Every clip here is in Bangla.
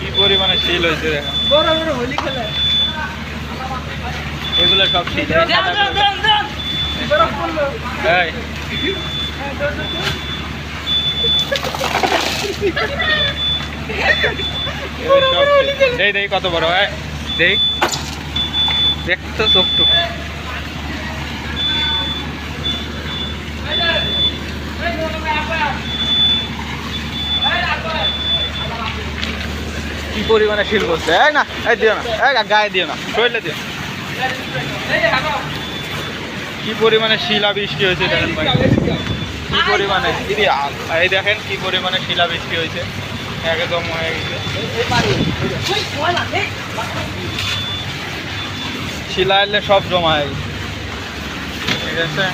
কি পরিমাণে শিল হয়েছে দেখো বড় বড় হোলি খেলে। এগুলো সব শিল। দেই দেই কত বড়। হয় দেই দেখতো চোখটু কি পরিমাণে শিল করছে এই না, এই দিও না, এই গায়ে দিও না, শরীরে দিও। কি পরিমাণে শিলা বৃষ্টি হয়েছে দেখেন ভাই কি পরিমাণে দিদি এই দেখেন কি পরিমাণে শিলা বৃষ্টি হয়েছে। একদম হয়ে গেছে। শিলা এলে সব জমা হয়ে গেছে। ঠিক আছে?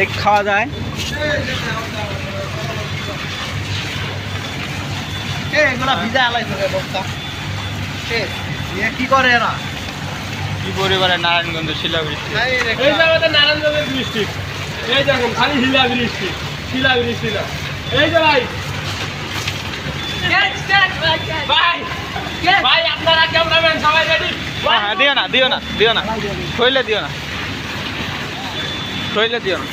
দেখ খাওয়া যায়। এগুলা ভিজা আলাইছে রে বস্তা কি করে এরা? কি পরিমাণে নারায়ণগঞ্জ শিলা বৃষ্টি এই জায়গাতে নারায়ণগঞ্জের ডিস্ট্রিক্ট এই দেখুন খালি হিলা বৃষ্টি শিলা বৃষ্টি না। এই যে ভাই। ভাই ভাই আপনারা ক্যামেরাম্যান সবাই রেডি দিও না দিও না দিও না। শৈলে দিও না। শৈলে দিও না।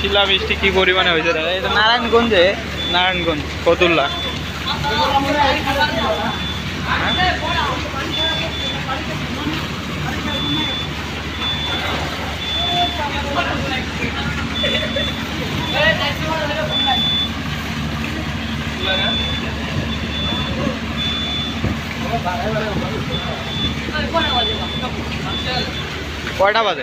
শিলা বৃষ্টি কি পরিমাণে হয়েছে? এটা নারায়ণগঞ্জে। নারায়ণগঞ্জ ফতুল্লা কয়টা বাজে?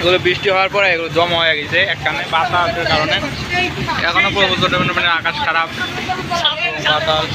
এগুলো বৃষ্টি হওয়ার পরে এগুলো জমা হয়ে গেছে। একখানে বাতাসের কারণে। এখনও পর্যন্ত মানে আকাশ খারাপ বাতাস।